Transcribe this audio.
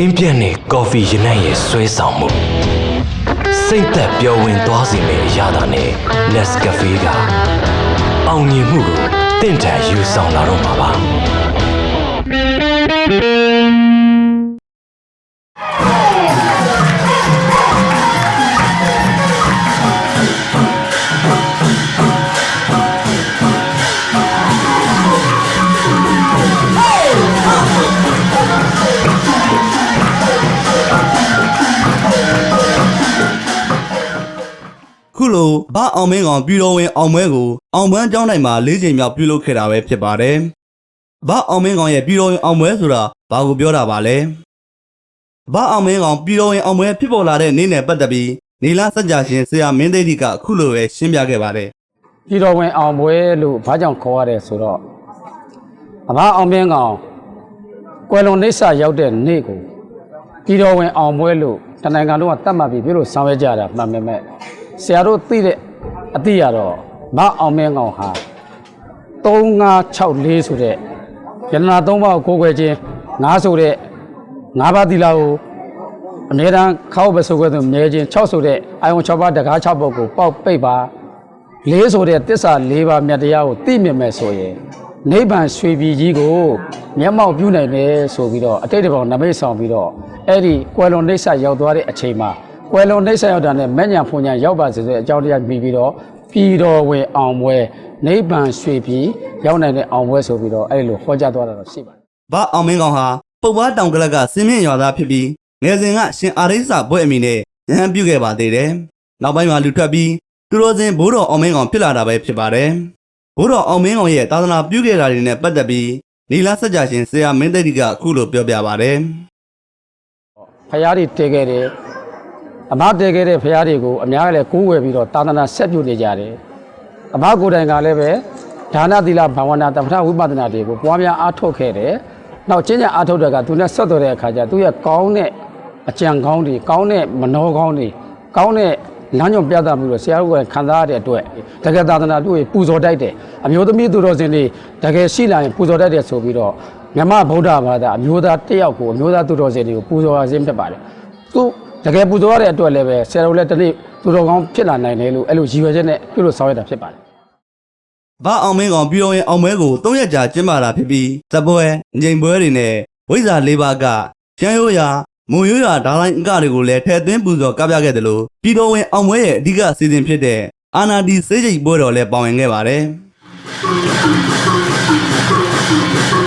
တင်းပြတ်နေကော်ဖီရနံ့ရဲ့ဆွဲဆောင်မှုစိတ်သက်ပျော်ဝင်သွားစေမယ့်အရာသာနဲ့ Nescafe ကအောင်မြင်မှုကိုတင့်တယ်ယူဆောင်လာတော့မှာပါ ခုလိုဗအောင်မင်းကောင်ပြည်တော်ဝင်အောင်ပွဲကိုအောင်ပန်းကျောင်းတိုင်းမှာ၄ချိန်မြောက်ပြုလုပ်ခဲ့တာပဲဖြစ်ပါတယ်။ဗအောင်မင်းကောင်ရဲ့ပြည်တော်ဝင်အောင်ပွဲဆိုတာဘာကိုပြောတာပါလဲ။ဗအောင်မင်းကောင်ပြည်တော်ဝင်အောင်ပွဲဖြစ်ပေါ်လာတဲ့နေ့နဲ့ပတ်သက်ပြီးနီလာစัจ जा ရှင်ဆရာမင်းသိတိကခုလိုပဲရှင်းပြခဲ့ပါတယ်ပြည်တော်ဝင်အောင်ပွဲလို့ဘာကြောင့်ခေါ်ရလဲဆိုတော့အမအောင်မင်းကောင်ကွယ်လွန်နှိစ္စရောက်တဲ့နေ့ကိုပြည်တော်ဝင်အောင်ပွဲလို့တနင်္ဂနွေလုံးကတတ်မှတ်ပြီးပြုလို့ဆောင်ရွက်ကြတာမှန်ပေမဲ့ ဆရာတို့သိတဲ့အသိရတော့မအောင်မင်းကောင်ဟာ3564ဆိုတဲ့ယန္နာ၃ပါးကိုကိုးကွယ်ခြင်း9ဆိုတဲ့9ပါးသီလကိုအမြဲတမ်းခောက်ပဲဆိုခဲ့သူမြဲခြင်း6ဆိုတဲ့အာယုံ6ပါးတကား6ပုတ်ကိုပေါက်ပိတ်ပါ4ဆိုတဲ့တစ္ဆာ4ပါးမြတ်တရားကိုသိမြင်မဲ့ဆိုရင်နိဗ္ဗာန်ရွှေပြည်ကြီးကိုမျက်မှောက်ပြုနိုင်တယ်ဆိုပြီးတော့အတိတ်တဘောနမိတ်ဆောင်ပြီးတော့အဲ့ဒီကွယ်လွန်နှိစ္စရောက်သွားတဲ့အချိန်မှာ ကွယ်လွန်နှိစ္စရောက်တာနဲ့မဲ့ညာဖွညာရောက်ပါစေဆိုတဲ့အကြောင်းတရားပြီးပြီးတော့ပြည်တော်ဝင်အောင်ပွဲနိဗ္ဗာန်ရွှေပြည်ရောက်နိုင်တဲ့အောင်ပွဲဆိုပြီးတော့အဲ့ဒီလိုဟောကြားသွားတာတော့ရှိပါတယ်။ဗအောင်မင်းကောင်ဟာပုပ်ပွားတောင်ကလပ်ကစင်းမြင့်ရွာသားဖြစ်ပြီးငယ်စဉ်ကရှင်အာရိစဘွဲ့အမိနဲ့ရဟန်းပြုခဲ့ပါသေးတယ်။နောက်ပိုင်းမှာလူထွက်ပြီးသူတော်စင်ဘိုးတော်အောင်မင်းကောင်ဖြစ်လာတာပဲဖြစ်ပါတယ်။ဘိုးတော်အောင်မင်းကောင်ရဲ့သာသနာပြုခဲ့တာတွေနဲ့ပတ်သက်ပြီးနီလာစัจ जा ရှင်ဆရာမင်းသိတိကအခုလိုပြောပြပါတယ်။ဖရားတွေတည်ခဲ့တယ် အမတည်ခဲ့တဲ့ဖရားတွေကိုအများကလည်းကိုးဝယ်ပြီးတော့သာသနာဆက်ပြုနေကြတယ်အမကိုယ်တိုင်ကလည်းပဲဒါနသီလဘာဝနာတပ္ပထဝိပဿနာတွေကိုပွားများအားထုတ်ခဲ့တယ်နောက်ကျင့်ကြံအားထုတ်တဲ့ကသူနဲ့ဆက်သွယ်တဲ့အခါကျသူရဲ့ကောင်းတဲ့အကြံကောင်းတွေကောင်းတဲ့မနှောကောင်းတွေကောင်းတဲ့လမ်းညွန်ပြသမှုတွေဆရာတို့ကခံစားရတဲ့အတွက်တကယ်သာသနာပြုရင်ပူဇော်တိုက်တယ်အမျိုးသမီးသူတော်စင်တွေတကယ်ရှိလာရင်ပူဇော်တိုက်တယ်ဆိုပြီးတော့မြမဗုဒ္ဓဘာသာအမျိုးသားတစ်ယောက်ကိုအမျိုးသားသူတော်စင်တွေကိုပူဇော်ရခြင်းဖြစ်ပါတယ်သူ တကယ်ပူဇော်ရတဲ့အတွက်လည်းပဲဆရာတို့လည်းတစ်နေ့သူတော်ကောင်းဖြစ်လာနိုင်တယ်လို့အဲ့လိုရည်ရွယ်ချက်နဲ့ပြုလို့ဆောင်ရတာဖြစ်ပါတယ်ဗအောင်မင်းကောင်ပြည်တော်ရင်အောင်မဲကို၃ရက်ကြာကျင်းပတာဖြစ်ပြီးသပွဲငိမ်ပွဲတွေနဲ့ဝိဇ္ဇာ၄ပါးကကျန်းရိုးရာမုံရိုးရာဒါလိုင်းအကတွေကိုလည်းထည့်သွင်းပူဇော်ကပြခဲ့တယ်လို့ပြည်တော်ဝင်အောင်မဲရဲ့အဓိကအစီအစဉ်ဖြစ်တဲ့အာနာဒီစေးချိတ်ပွဲတော်လည်းပါဝင်ခဲ့ပါတယ်။